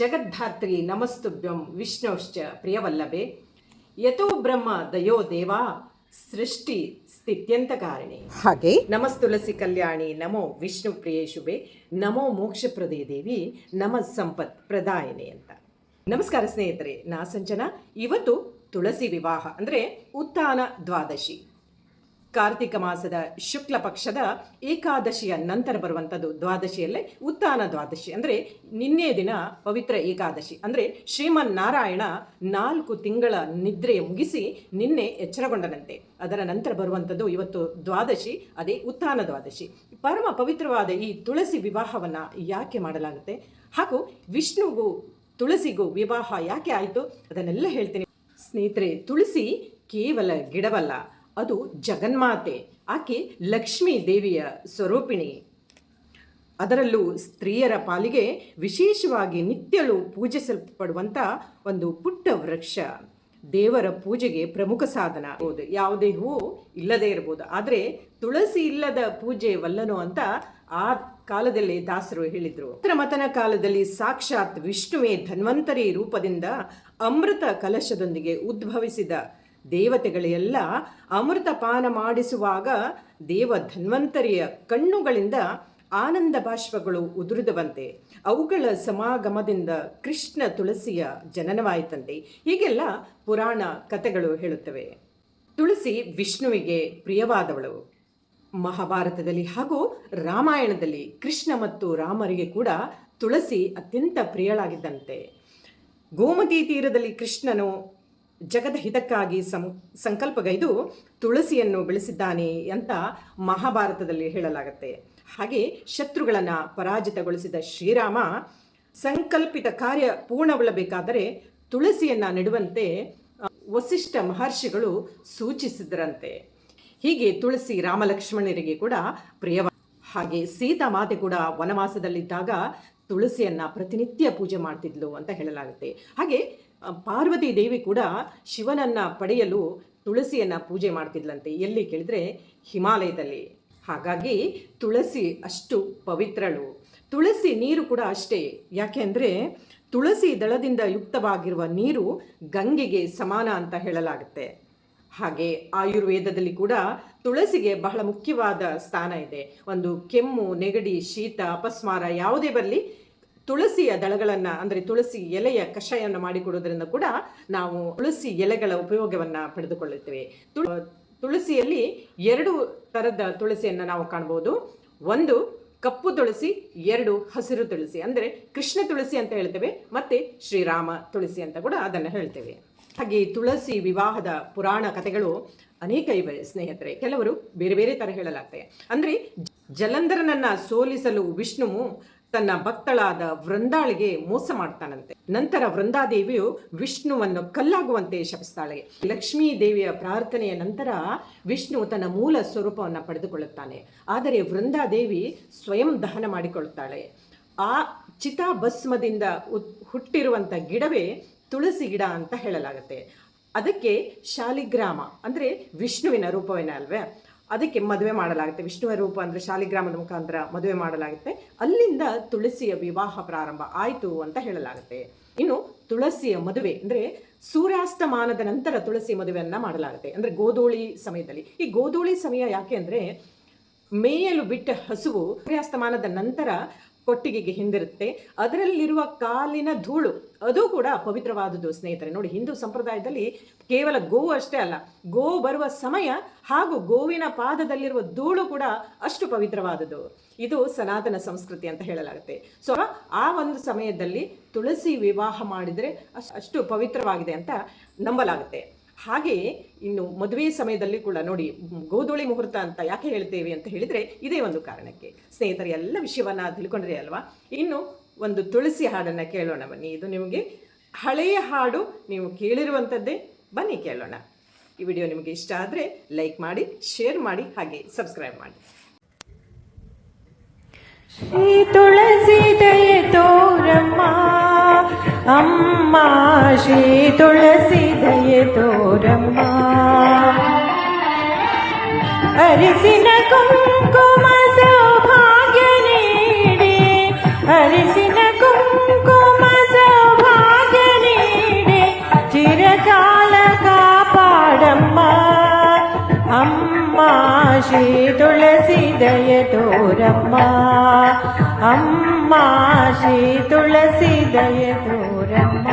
ಜಗದ್ಧಾತ್ರಿ ನಮಸ್ತುಭ್ಯಂ ವಿಷ್ಣುಶ್ಚ ಪ್ರಿಯವಲ್ಲಭೆ. ಯಥೋ ಬ್ರಹ್ಮ ದಯೋ ದೇವ ಸೃಷ್ಟಿ ಸ್ಥಿತ್ಯಂತ ಕಾರಣೆ. ಹಾಗೆ. ನಮಸ್ ತುಳಸಿ ಕಲ್ಯಾಣಿ ನಮೋ ವಿಷ್ಣು ಪ್ರಿಯ ಶುಭೆ ನಮೋ ಮೋಕ್ಷಪ್ರದೇ ದೇವಿ ನಮ ಸಂಪತ್ ಪ್ರದಾಯಿನಿ ಅಂತ. ನಮಸ್ಕಾರ ಸ್ನೇಹಿತರೆ ನಾ ಸಂಜನಾ. ಇವತ್ತು ತುಳಸಿ ವಿವಾಹ ಅಂದರೆ ಉತ್ಥಾನ ದ್ವಾದಶಿ. ಕಾರ್ತಿಕ ಮಾಸದ ಶುಕ್ಲ ಪಕ್ಷದ ಏಕಾದಶಿಯ ನಂತರ ಬರುವಂಥದ್ದು ದ್ವಾದಶಿಯಲ್ಲೇ ಉತ್ಥಾನ ದ್ವಾದಶಿ. ಅಂದರೆ ನಿನ್ನೆ ದಿನ ಪವಿತ್ರ ಏಕಾದಶಿ. ಅಂದರೆ ಶ್ರೀಮನ್ನಾರಾಯಣ ನಾಲ್ಕು ತಿಂಗಳ ನಿದ್ರೆ ಮುಗಿಸಿ ನಿನ್ನೆ ಎಚ್ಚರಗೊಂಡನಂತೆ. ಅದರ ನಂತರ ಬರುವಂಥದ್ದು ಇವತ್ತು ದ್ವಾದಶಿ, ಅದೇ ಉತ್ಥಾನ ದ್ವಾದಶಿ. ಪರಮ ಪವಿತ್ರವಾದ ಈ ತುಳಸಿ ವಿವಾಹವನ್ನು ಯಾಕೆ ಮಾಡಲಾಗುತ್ತೆ? ಹಾಗೂ ವಿಷ್ಣುಗೂ ತುಳಸಿಗೂ ವಿವಾಹ ಯಾಕೆ ಆಯಿತು? ಅದನ್ನೆಲ್ಲ ಹೇಳ್ತೀನಿ. ಸ್ನೇಹಿತರೆ, ತುಳಸಿ ಕೇವಲ ಗಿಡವಲ್ಲ ಅದು ಜಗನ್ಮಾತೆ, ಆಕೆ ಲಕ್ಷ್ಮೀ ದೇವಿಯ ಸ್ವರೂಪಿಣಿ. ಅದರಲ್ಲೂ ಸ್ತ್ರೀಯರ ಪಾಲಿಗೆ ವಿಶೇಷವಾಗಿ ನಿತ್ಯಲು ಪೂಜಿಸಲ್ಪಡುವಂಥ ಒಂದು ಪುಟ್ಟ ವೃಕ್ಷ. ದೇವರ ಪೂಜೆಗೆ ಪ್ರಮುಖ ಸಾಧನ. ಹೌದು, ಯಾವುದೇ ಹೂವು ಇಲ್ಲದೇ ಇರ್ಬೋದು. ಆದರೆ ತುಳಸಿ ಇಲ್ಲದ ಪೂಜೆ ವಲ್ಲನು ಅಂತ ಆ ಕಾಲದಲ್ಲಿ ದಾಸರು ಹೇಳಿದರು. ಮತನ ಕಾಲದಲ್ಲಿ ಸಾಕ್ಷಾತ್ ವಿಷ್ಣುವೇ ಧನ್ವಂತರಿ ರೂಪದಿಂದ ಅಮೃತ ಕಲಶದೊಂದಿಗೆ ಉದ್ಭವಿಸಿದ ದೇವತೆಗಳೆಲ್ಲ ಅಮೃತ ಪಾನ ಮಾಡಿಸುವಾಗ ದೇವ ಧನ್ವಂತರಿಯ ಕಣ್ಣುಗಳಿಂದ ಆನಂದ ಬಾಷ್ಪಗಳು ಉದುರಿದವಂತೆ. ಅವುಗಳ ಸಮಾಗಮದಿಂದ ಕೃಷ್ಣ ತುಳಸಿಯ ಜನನವಾಯಿತಂತೆ. ಹೀಗೆಲ್ಲ ಪುರಾಣ ಕಥೆಗಳು ಹೇಳುತ್ತವೆ. ತುಳಸಿ ವಿಷ್ಣುವಿಗೆ ಪ್ರಿಯವಾದವಳು. ಮಹಾಭಾರತದಲ್ಲಿ ಹಾಗೂ ರಾಮಾಯಣದಲ್ಲಿ ಕೃಷ್ಣ ಮತ್ತು ರಾಮರಿಗೆ ಕೂಡ ತುಳಸಿ ಅತ್ಯಂತ ಪ್ರಿಯಳಾಗಿದ್ದಂತೆ. ಗೋಮತಿ ತೀರದಲ್ಲಿ ಕೃಷ್ಣನು ಜಗದ ಹಿತಕ್ಕಾಗಿ ಸಂ, ಸಂಕಲ್ಪಗೈದು ತುಳಸಿಯನ್ನು ಬೆಳೆಸಿದ್ದಾನೆ ಅಂತ ಮಹಾಭಾರತದಲ್ಲಿ ಹೇಳಲಾಗುತ್ತೆ. ಹಾಗೆ ಶತ್ರುಗಳನ್ನು ಪರಾಜಿತಗೊಳಿಸಿದ ಶ್ರೀರಾಮ ಸಂಕಲ್ಪಿತ ಕಾರ್ಯ ಪೂರ್ಣಗೊಳ್ಳಬೇಕಾದರೆ ತುಳಸಿಯನ್ನು ನೆಡುವಂತೆ ವಸಿಷ್ಠ ಮಹರ್ಷಿಗಳು ಸೂಚಿಸಿದ್ರಂತೆ. ಹೀಗೆ ತುಳಸಿ ರಾಮಲಕ್ಷ್ಮಣರಿಗೆ ಕೂಡ ಪ್ರಿಯವ, ಹಾಗೆ ಸೀತಾ ಮಾತೆ ಕೂಡ ವನವಾಸದಲ್ಲಿದ್ದಾಗ ತುಳಸಿಯನ್ನ ಪ್ರತಿನಿತ್ಯ ಪೂಜೆ ಮಾಡ್ತಿದ್ಲು ಅಂತ ಹೇಳಲಾಗುತ್ತೆ. ಹಾಗೆ ಪಾರ್ವತಿ ದೇವಿ ಕೂಡ ಶಿವನನ್ನು ಪಡೆಯಲು ತುಳಸಿಯನ್ನು ಪೂಜೆ ಮಾಡ್ತಿದ್ಲಂತೆ. ಎಲ್ಲಿ ಕೇಳಿದ್ರೆ ಹಿಮಾಲಯದಲ್ಲಿ. ಹಾಗಾಗಿ ತುಳಸಿ ಅಷ್ಟು ಪವಿತ್ರಳು. ತುಳಸಿ ನೀರು ಕೂಡ ಅಷ್ಟೇ. ಯಾಕೆಂದರೆ ತುಳಸಿ ದಳದಿಂದ ಯುಕ್ತವಾಗಿರುವ ನೀರು ಗಂಗೆಗೆ ಸಮಾನ ಅಂತ ಹೇಳಲಾಗುತ್ತೆ. ಹಾಗೆ ಆಯುರ್ವೇದದಲ್ಲಿ ಕೂಡ ತುಳಸಿಗೆ ಬಹಳ ಮುಖ್ಯವಾದ ಸ್ಥಾನ ಇದೆ. ಒಂದು ಕೆಮ್ಮು, ನೆಗಡಿ, ಶೀತ, ಅಪಸ್ಮಾರ ಯಾವುದೇ ಬರಲಿ ತುಳಸಿಯ ದಳಗಳನ್ನು, ಅಂದರೆ ತುಳಸಿ ಎಲೆಯ ಕಷಾಯವನ್ನು ಮಾಡಿಕೊಡೋದ್ರಿಂದ ಕೂಡ ನಾವು ತುಳಸಿ ಎಲೆಗಳ ಉಪಯೋಗವನ್ನು ಪಡೆದುಕೊಳ್ಳುತ್ತೇವೆ. ತುಳಸಿಯಲ್ಲಿ ಎರಡು ಥರದ ತುಳಸಿಯನ್ನು ನಾವು ಕಾಣ್ಬೋದು. ಒಂದು ಕಪ್ಪು ತುಳಸಿ, ಎರಡು ಹಸಿರು ತುಳಸಿ, ಅಂದರೆ ಕೃಷ್ಣ ತುಳಸಿ ಅಂತ ಹೇಳ್ತೇವೆ, ಮತ್ತೆ ಶ್ರೀರಾಮ ತುಳಸಿ ಅಂತ ಕೂಡ ಅದನ್ನು ಹೇಳ್ತೇವೆ. ಹಾಗೆ ತುಳಸಿ ವಿವಾಹದ ಪುರಾಣ ಕಥೆಗಳು ಅನೇಕ ಇವೆ ಸ್ನೇಹಿತರೆ. ಕೆಲವರು ಬೇರೆ ಬೇರೆ ಥರ ಹೇಳಲಾಗ್ತವೆ ಅಂದರೆ ಜಲಂಧರನನ್ನ ಸೋಲಿಸಲು ವಿಷ್ಣುವು ತನ್ನ ಭಕ್ತಳಾದ ವೃಂದಾಳಿಗೆ ಮೋಸ ಮಾಡ್ತಾನಂತೆ. ನಂತರ ವೃಂದಾದೇವಿಯು ವಿಷ್ಣುವನ್ನು ಕಲ್ಲಾಗುವಂತೆ ಶಪಿಸ್ತಾಳೆ. ಲಕ್ಷ್ಮೀ ದೇವಿಯ ಪ್ರಾರ್ಥನೆಯ ನಂತರ ವಿಷ್ಣು ತನ್ನ ಮೂಲ ಸ್ವರೂಪವನ್ನು ಪಡೆದುಕೊಳ್ಳುತ್ತಾನೆ. ಆದರೆ ವೃಂದಾದೇವಿ ಸ್ವಯಂ ದಹನ ಮಾಡಿಕೊಳ್ಳುತ್ತಾಳೆ. ಆ ಚಿತಾಭಸ್ಮದಿಂದ ಹುಟ್ಟಿರುವಂಥ ಗಿಡವೇ ತುಳಸಿ ಗಿಡ ಅಂತ ಹೇಳಲಾಗುತ್ತೆ. ಅದಕ್ಕೆ ಶಾಲಿಗ್ರಾಮ ಅಂದರೆ ವಿಷ್ಣುವಿನ ರೂಪವೇನ ಅಲ್ವೇ ಅದಕ್ಕೆ ಮದುವೆ ಮಾಡಲಾಗುತ್ತೆ. ವಿಷ್ಣುವ ರೂಪ ಅಂದರೆ ಶಾಲಿಗ್ರಾಮದ ಮುಖಾಂತರ ಮದುವೆ ಮಾಡಲಾಗುತ್ತೆ. ಅಲ್ಲಿಂದ ತುಳಸಿಯ ವಿವಾಹ ಪ್ರಾರಂಭ ಆಯಿತು ಅಂತ ಹೇಳಲಾಗುತ್ತೆ. ಇನ್ನು ತುಳಸಿಯ ಮದುವೆ ಅಂದರೆ ಸೂರ್ಯಾಸ್ತಮಾನದ ನಂತರ ತುಳಸಿ ಮದುವೆಯನ್ನು ಮಾಡಲಾಗುತ್ತೆ. ಅಂದರೆ ಗೋಧೂಳಿ ಸಮಯದಲ್ಲಿ. ಈ ಗೋಧೂಳಿ ಸಮಯ ಯಾಕೆ ಅಂದರೆ ಮೇಯಲು ಬಿಟ್ಟ ಹಸುವು ಸೂರ್ಯಾಸ್ತಮಾನದ ನಂತರ ಕೊಟ್ಟಿಗೆಗೆ ಹಿಂದಿರುತ್ತೆ. ಅದರಲ್ಲಿರುವ ಕಾಲಿನ ಧೂಳು, ಅದು ಕೂಡ ಪವಿತ್ರವಾದದ್ದು ಸ್ನೇಹಿತರೆ. ನೋಡಿ, ಹಿಂದೂ ಸಂಪ್ರದಾಯದಲ್ಲಿ ಕೇವಲ ಗೋವು ಅಷ್ಟೇ ಅಲ್ಲ, ಗೋ ಬರುವ ಸಮಯ ಹಾಗೂ ಗೋವಿನ ಪಾದದಲ್ಲಿರುವ ಧೂಳು ಕೂಡ ಅಷ್ಟು ಪವಿತ್ರವಾದದ್ದು. ಇದು ಸನಾತನ ಸಂಸ್ಕೃತಿ ಅಂತ ಹೇಳಲಾಗುತ್ತೆ. ಸೊ ಆ ಒಂದು ಸಮಯದಲ್ಲಿ ತುಳಸಿ ವಿವಾಹ ಮಾಡಿದರೆ ಅಷ್ಟು ಪವಿತ್ರವಾಗಿದೆ ಅಂತ ನಂಬಲಾಗುತ್ತೆ. ಹಾಗೆಯೇ ಇನ್ನು ಮದುವೆ ಸಮಯದಲ್ಲಿ ಕೂಡ ನೋಡಿ ಗೋಧೂಳಿ ಮುಹೂರ್ತ ಅಂತ ಯಾಕೆ ಹೇಳ್ತೇವೆ ಅಂತ ಹೇಳಿದರೆ ಇದೇ ಒಂದು ಕಾರಣಕ್ಕೆ. ಸ್ನೇಹಿತರೆ, ಎಲ್ಲ ವಿಷಯವನ್ನು ತಿಳ್ಕೊಂಡ್ರಿ ಅಲ್ವಾ? ಇನ್ನು ಒಂದು ತುಳಸಿ ಹಾಡನ್ನು ಕೇಳೋಣ ಬನ್ನಿ. ಇದು ನಿಮಗೆ ಹಳೆಯ ಹಾಡು, ನೀವು ಕೇಳಿರುವಂಥದ್ದೇ ಬನ್ನಿ ಕೇಳೋಣ. ಈ ವಿಡಿಯೋ ನಿಮಗೆ ಇಷ್ಟ ಆದರೆ ಲೈಕ್ ಮಾಡಿ, ಶೇರ್ ಮಾಡಿ, ಹಾಗೆ ಸಬ್ಸ್ಕ್ರೈಬ್ ಮಾಡಿ. ಶ್ರೀ ತುಳಸಿ ದಯ ತೋರಮ್ಮ. ಅಮ್ಮ ಶ್ರೀ ತುಳಸಿ ದಯ ತೋರಮ್ಮ ಅರಿಸಿನ శ్రీ తులసి దయతోరమ్మ అమ్మ శ్రీ తులసి దయతోరమ్మ